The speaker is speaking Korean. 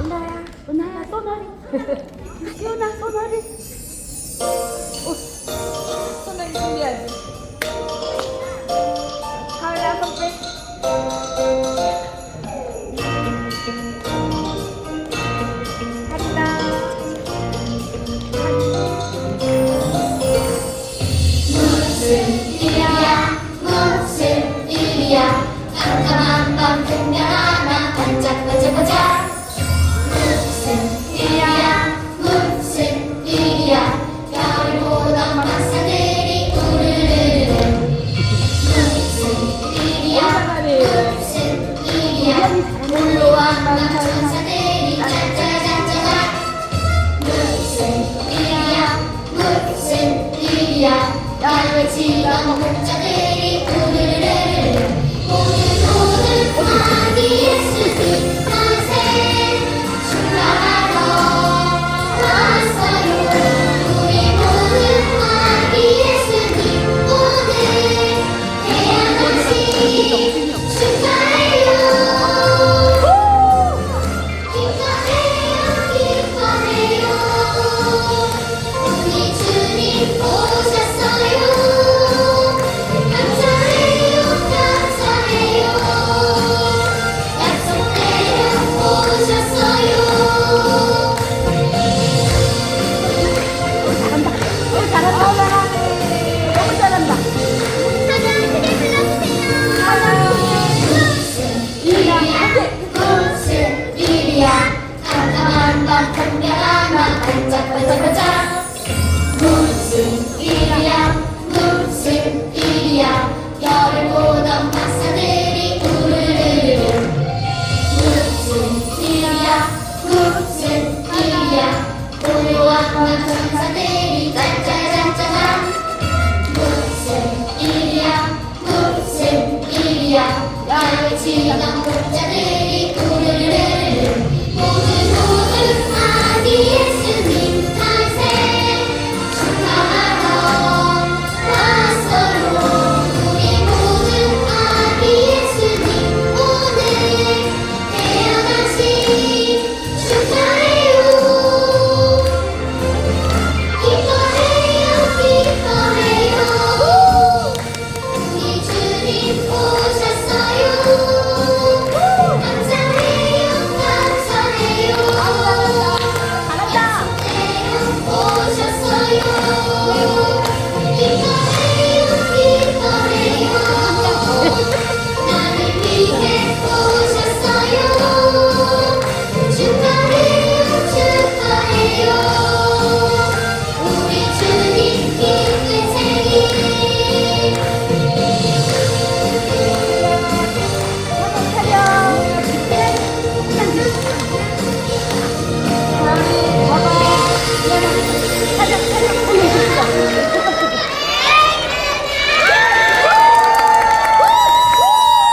은하야, 은하야, 소나리. 시원아, 소나리. 소나리 준비하지. 하울라 선배. 무슨 일이야 무슨 일이야 깜깜한 밤 등면 반짝반짝반짝. 무슨 일이야? 무슨 Илья, Гурцин Илья, Гайвати нам Гурцин Илья.